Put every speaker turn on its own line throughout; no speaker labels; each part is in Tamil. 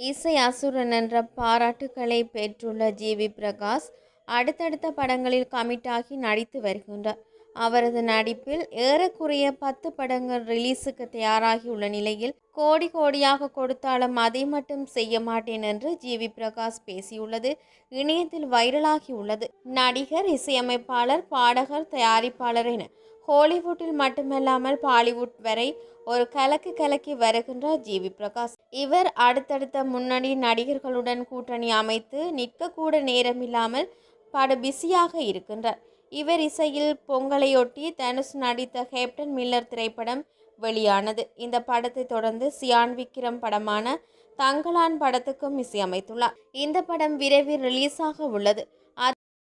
இசை அசுரன் என்ற பாராட்டுக்களை பெற்றுள்ள ஜி வி பிரகாஷ் அடுத்தடுத்த படங்களில் கமிட்டாகி நடித்து வருகின்றார். அவரது நடிப்பில் ஏறக்குறைய பத்து படங்கள் ரிலீஸுக்கு தயாராகி உள்ள நிலையில் கோடி கோடியாக கொடுத்தாலும் அதை மட்டும் செய்ய மாட்டேன் என்று ஜி வி பிரகாஷ் பேசியுள்ளது. இணையத்தில் வைரலாகி உள்ளது. நடிகர் இசையமைப்பாளர் பாடகர் தயாரிப்பாளர் என ஹாலிவுட்டில் மட்டுமல்லாமல் பாலிவுட் வரை ஒரு கலக்கு கலக்கி வருகின்றார் ஜிவி பிரகாஷ். இவர் அடுத்தடுத்த முன்னணி நடிகர்களுடன் கூட்டணி அமைத்து நிற்கக்கூட நேரமில்லாமல் படு பிஸியாக இருக்கின்றார். இவர் இசையில் பொங்கலையொட்டி தனுஷ் நடித்த கேப்டன் மில்லர் திரைப்படம் வெளியானது. இந்த படத்தை தொடர்ந்து சியான் விக்ரம் படமான தங்கலான் படத்துக்கும் இசையமைத்துள்ளார். இந்த படம் விரைவில் ரிலீஸாக உள்ளது.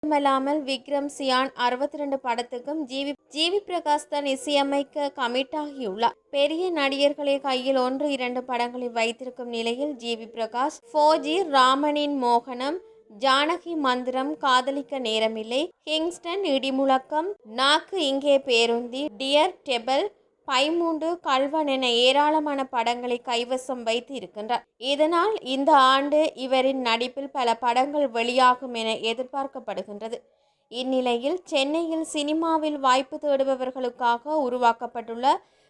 மட்டுமல்லாமல் விக்ரம் சியான் அறுபத்தி ரெண்டு படத்துக்கும் ஜிவி ஜிவி பிரகாஷ் தான் இசையமைக்க கமிட் ஆகியுள்ளார். பெரிய நடிகர்களை கையில் ஒன்று இரண்டு படங்களை வைத்திருக்கும் நிலையில் ஜிவி பிரகாஷ் ஃபோஜி ராமனின் மோகனம் ஜானகி மந்திரம் காதலிக்க நேரமில்லை. கிங்ஸ்டன் இடிமுழக்கம் நாக்கு இங்கே பேருந்தி டியர் டெபல் பைமூண்டு கல்வன் என ஏராளமான படங்களை கைவசம் வைத்து இருக்கின்றார் இதனால் இந்த ஆண்டு இவரின் நடிப்பில் பல படங்கள் வெளியாகும் என எதிர்பார்க்கப்படுகின்றது. இந்நிலையில் சென்னையில் சினிமாவில் வாய்ப்பு தேடுபவர்களுக்காக உருவாக்கப்பட்டுள்ள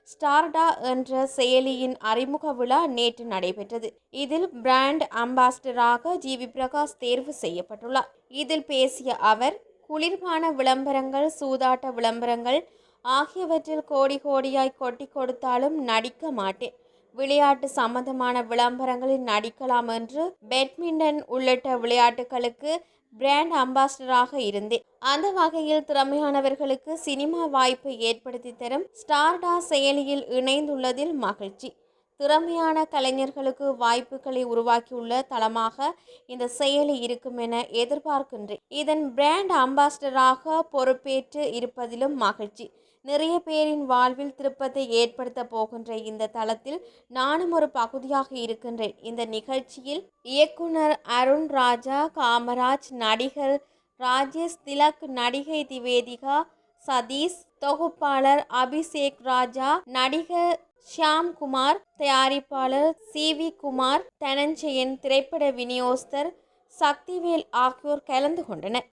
ஸ்டார்டா என்ற செயலியின் அறிமுக விழா நேற்று நடைபெற்றது. இதில் பிராண்ட் அம்பாஸ்டராக ஜி வி பிரகாஷ் தேர்வு செய்யப்பட்டுள்ளார். இதில் பேசிய அவர் குளிர்பான விளம்பரங்கள் சூதாட்ட விளம்பரங்கள் ஆகியவற்றில் கோடி கோடியாய் கொட்டி கொடுத்தாலும் நடிக்க மாட்டேன். விளையாட்டு சம்பந்தமான விளம்பரங்களில் நடிக்கலாம் என்று பேட்மிண்டன் உள்ளிட்ட விளையாட்டுகளுக்கு பிராண்ட் அம்பாஸ்டராக இருந்தேன். அந்த வகையில் திறமையானவர்களுக்கு சினிமா வாய்ப்பை ஏற்படுத்தி தரும் ஸ்டார்டா செயலியில் இணைந்துள்ளதில் மகிழ்ச்சி. திறமையான கலைஞர்களுக்கு வாய்ப்புகளை உருவாக்கியுள்ள தளமாக இந்த செயலி இருக்கும் என எதிர்பார்க்கின்றேன். இதன் பிராண்ட் அம்பாஸ்டராக பொறுப்பேற்று இருப்பதிலும் மகிழ்ச்சி. நிறைய பேரின் வாழ்வில் திருப்பத்தை ஏற்படுத்த போகின்ற இந்த தளத்தில் நானும் ஒரு பகுதியாக இருக்கின்றேன். இந்த நிகழ்ச்சியில் இயக்குனர் அருண் ராஜா காமராஜ் நடிகர் ராஜேஷ் திலக் நடிகை திவேதிகா சதீஷ் தொகுப்பாளர் அபிஷேக் ராஜா நடிகர் ஷியாம் குமார் தயாரிப்பாளர் சி வி குமார் தனஞ்சயன் திரைப்பட விநியோகஸ்தர் சக்திவேல் ஆகியோர் கலந்து கொண்டனர்.